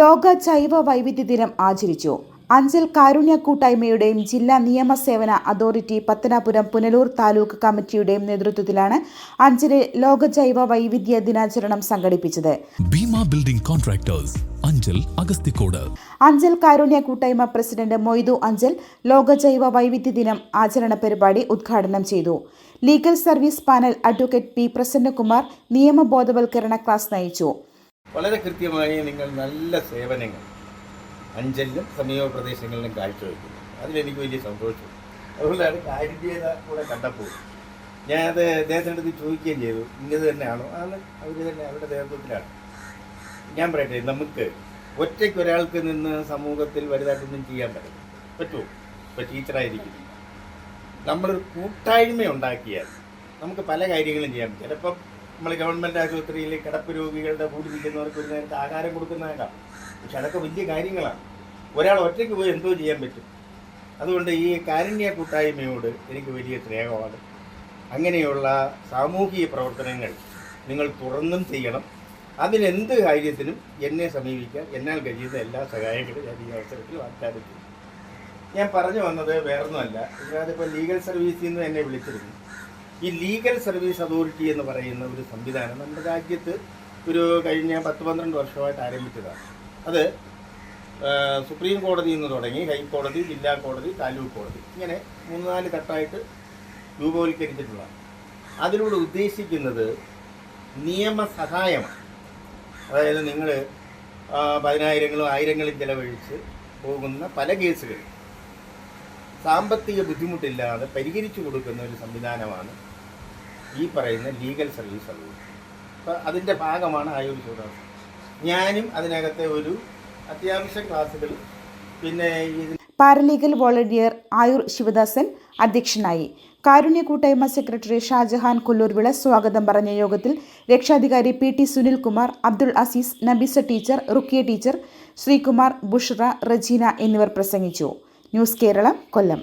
ലോക ജൈവ വൈവിധ്യ ദിനം ആചരിച്ചു. അഞ്ചൽ കാരുണ്യ കൂട്ടായ്മയുടെയും ജില്ലാ നിയമസേവന അതോറിറ്റി പത്തനാപുരം പുനലൂർ താലൂക്ക് കമ്മിറ്റിയുടെയും നേതൃത്വത്തിലാണ് അഞ്ചലിൽ ലോക ജൈവ വൈവിധ്യ ദിനാചരണം സംഘടിപ്പിച്ചത്. Bhima building contractors Anchal Agasthikode. Anchal കാരുണ്യ കൂട്ടായ്മ പ്രസിഡന്റ് മൊയ്തു അഞ്ചൽ ലോക ജൈവ വൈവിധ്യ ദിനം ആചരണ പരിപാടി ഉദ്ഘാടനം ചെയ്തു. Legal service panel advocate P Prasannakumar നിയമബോധവൽക്കരണ class നയിച്ചു. വളരെ കൃത്യമായി നിങ്ങൾ നല്ല സേവനങ്ങൾ അഞ്ചലിലും സമീപ പ്രദേശങ്ങളിലും കാഴ്ചവെക്കുന്നു അതിലെനിക്ക് വലിയ സന്തോഷം. അതുകൊണ്ടാണ് കാരുണ്യത കൂടെ കണ്ടപ്പോൾ ഞാനത് അദ്ദേഹത്തിന്റെ അടുത്ത് ചോദിക്കുകയും ചെയ്തു ഇങ്ങനെ തന്നെയാണോ? ആണ് അവർ തന്നെ അവരുടെ നേതൃത്വത്തിലാണ്. ഞാൻ പറയട്ടെ നമുക്ക് ഒറ്റയ്ക്ക് ഒരാൾക്ക് നിന്ന് സമൂഹത്തിൽ വലുതായിട്ടൊന്നും ചെയ്യാൻ പറ്റില്ല. പറ്റുമോ? ഇപ്പോൾ ടീച്ചറായിരിക്കും. നമ്മളൊരു കൂട്ടായ്മ ഉണ്ടാക്കിയാൽ നമുക്ക് പല കാര്യങ്ങളും ചെയ്യാൻ പറ്റും. ചിലപ്പം നമ്മൾ ഗവൺമെന്റ് ആശുപത്രിയിൽ കിടപ്പ് രോഗികളുടെ കൂടി നിൽക്കുന്നവർക്ക് ഒരു നേരത്തെ ആഹാരം കൊടുക്കുന്നതാകാം പക്ഷെ അതൊക്കെ വലിയ കാര്യങ്ങളാണ്. ഒരാൾ ഒറ്റയ്ക്ക് പോയി എന്തോ ചെയ്യാൻ പറ്റും. അതുകൊണ്ട് ഈ കാരുണ്യ കൂട്ടായ്മയോട് എനിക്ക് വലിയ സ്നേഹമാണ്. അങ്ങനെയുള്ള സാമൂഹിക പ്രവർത്തനങ്ങൾ നിങ്ങൾ തുറന്നും ചെയ്യണം. അതിനെന്ത് കാര്യത്തിനും എന്നെ സമീപിക്കാൻ എന്നാൽ കഴിയുന്ന എല്ലാ സഹായങ്ങളും ഞാൻ ഈ അവസരത്തിൽ വാഗ്ദാനം ചെയ്യും. ഞാൻ പറഞ്ഞു വന്നത് വേറൊന്നുമല്ല. ഇതിനകത്തിപ്പോൾ ലീഗൽ സർവീസിൽ നിന്ന് എന്നെ വിളിച്ചിരുന്നു. ഈ ലീഗൽ സർവീസ് അതോറിറ്റി എന്ന് പറയുന്ന ഒരു സംവിധാനം നമ്മുടെ രാജ്യത്ത് ഒരു കഴിഞ്ഞ പത്ത് പന്ത്രണ്ട് വർഷമായിട്ട് ആരംഭിച്ചതാണ്. അത് സുപ്രീം കോടതിയിൽ നിന്ന് തുടങ്ങി ഹൈക്കോടതി ജില്ലാ കോടതി താലൂക്ക് കോടതി ഇങ്ങനെ മൂന്ന് നാല് ഘട്ടമായിട്ട് രൂപവൽക്കരിച്ചിട്ടുള്ളതാണ്. അതിലൂടെ ഉദ്ദേശിക്കുന്നത് നിയമസഹായമാണ് അതായത് നിങ്ങൾ പതിനായിരങ്ങളും ആയിരങ്ങളും ചിലവഴിച്ച് പോകുന്ന പല കേസുകൾ. സാമ്പത്തിക ബുദ്ധിമുട്ടില്ലാതെ പരിഹരിച്ചു കൊടുക്കുന്ന ഒരു സംവിധാനമാണ് ഈ പറയുന്ന ലീഗൽ സർവീസ് സർവീസ് അപ്പോൾ അതിന്റെ ഭാഗമാണ് ആയുർ ചൂടാസ് ഞാനും അതിനകത്തെ ഒരു അത്യാവശ്യ ക്ലാസ്സുകൾ പിന്നെ പാരലീഗൽ വോളണ്ടിയർ ആയുർ ശിവദാസൻ അധ്യക്ഷനായി. കാരുണ്യ കൂട്ടായ്മ സെക്രട്ടറി ഷാജഹാൻ കൊല്ലൂർവിള സ്വാഗതം പറഞ്ഞ യോഗത്തിൽ രക്ഷാധികാരി P T Sunilkumar Abdul Aziz Nabeesa teacher Rukkiya teacher Sreekumar Bushra Rejina എന്നിവർ പ്രസംഗിച്ചു. ന്യൂസ് കേരളം കൊല്ലം.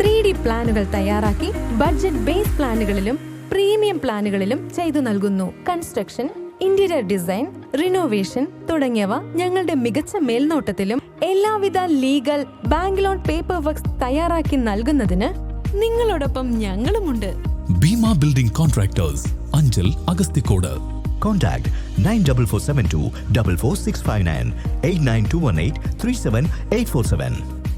ത്രീ ഡി പ്ലാനുകൾ തയ്യാറാക്കി ബഡ്ജറ്റ് ബേസ് പ്ലാനുകളിലും പ്രീമിയം പ്ലാനുകളിലും ചെയ്തു നൽകുന്നു. കൺസ്ട്രക്ഷൻ ഇന്റീരിയർ ഡിസൈൻ റിനോവേഷൻ തുടങ്ങിയവ ഞങ്ങളുടെ മികച്ച മേൽനോട്ടത്തിലും എല്ലാവിധ legal bank loan paper works തയ്യാറാക്കി നൽകുന്നതിന് നിങ്ങളോടൊപ്പം ഞങ്ങളുമുണ്ട്. Bhima building contractors Anchal Agasthikode. Contact 94472 44659 89218 37847.